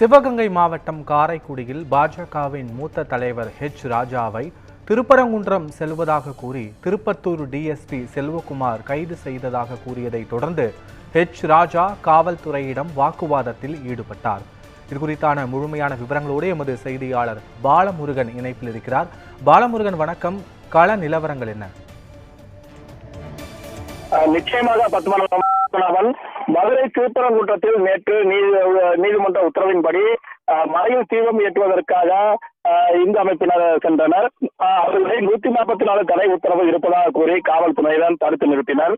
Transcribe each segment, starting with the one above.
சிவகங்கை மாவட்டம் காரைக்குடியில் பாஜகவின் மூத்த தலைவர் ஹெச் ராஜாவை திருப்பரங்குன்றம் செல்வதாக கூறி திருப்பத்தூர் டிஎஸ்பி செல்வகுமார் கைது செய்ததாக கூறியதை தொடர்ந்து ஹெச் ராஜா காவல்துறையிடம் வாக்குவாதத்தில் ஈடுபட்டார். இது குறித்தான முழுமையான விவரங்களோடு எமது செய்தியாளர் பாலமுருகன் இணைப்பில் இருக்கிறார். பாலமுருகன் வணக்கம். கள நிலவரங்கள் என்ன? நிச்சயமாக பத்மநாபன் மதுரை திருப்பரங்குன்றத்தில் நேற்று நீதி நீதிமன்ற உத்தரவின்படி மலையில் தீவிரம் தீபம் ஏற்றுவதற்காக இந்து அமைப்பினர் சென்றனர். அவர்களை நூத்தி நாற்பத்தி நாலு தடை உத்தரவு இருப்பதாக கூறி காவல்துறையினர் தடுத்து நிறுத்தினர்.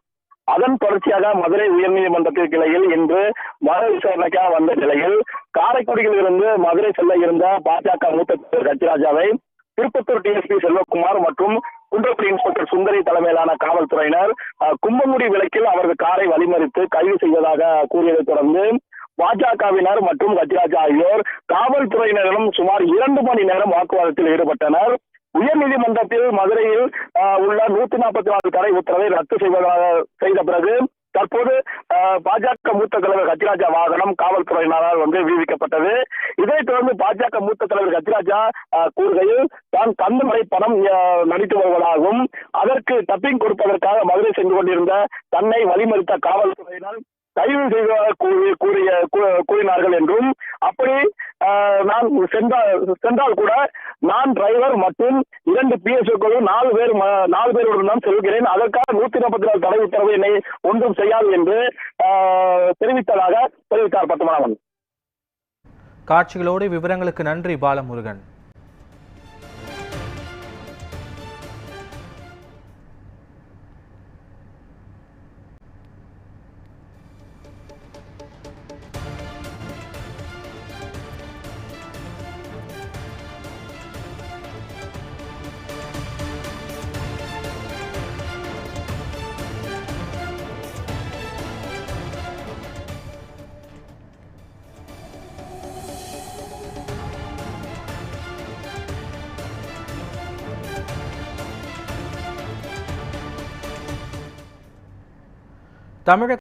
அதன் தொடர்ச்சியாக மதுரை உயர்நீதிமன்றத்தில் கிளையில் இன்று மறு விசாரணைக்காக வந்த நிலையில் காரைக்குடியில் இருந்து மதுரை செல்ல இருந்த பாஜக மூத்த தலைவர் கச்சிராஜாவை திருப்பத்தூர் டிஎஸ்பி செல்வகுமார் மற்றும் குன்றக்குடி இன்ஸ்பெக்டர் சுந்தரி தலைமையிலான காவல்துறையினர் அஹ், கும்பமுடி விளக்கில் அவரது காரை வழிமறித்து கைது செய்வதாக கூறியதைத் தொடர்ந்து பாஜகவினர் மற்றும் கஜராஜ் ஆகியோர் காவல்துறையினரிடம் சுமார் இரண்டு மணி நேரம் வாக்குவாதத்தில் ஈடுபட்டனர். உயர்நீதிமன்றத்தில் மதுரையில் உள்ள நூத்தி நாற்பத்தி நாலு தடை உத்தரவை ரத்து செய்வதாக செய்த பிறகு தற்போது பாஜக மூத்த தலைவர் கஜராஜா வாகனம் காவல்துறையினரால் வந்து விடுவிக்கப்பட்டது இதைத் தொடர்ந்து பாஜக மூத்த தலைவர் கஜராஜா கூறுகையில் தான் கந்துமலை படம் நடித்து வருவதாகவும் அதற்கு டப்பிங் கொடுப்பதற்காக மதுரை சென்று கொண்டிருந்த தன்னை வழிமறித்த காவல்துறையினர் கைது செய்வதாக கூறி கூறிய கூ- கூறினார்கள் என்றும் அப்படி நான் சென்றால் சென்றால் கூட நான் டிரைவர் மற்றும் இரண்டு பிஎஸ்ஓக்களும் நாலு பேர் நாலு பேருடன் தான் செல்கிறேன். அதற்காக நூத்தி நாற்பத்தி நாலு தடை உத்தரவு என்னை ஒன்றும் செய்யாது என்று தெரிவித்ததாக தெரிவித்தார் பத்மநாபன். காட்சிகளோடு விவரங்களுக்கு நன்றி பாலமுருகன். தமிழக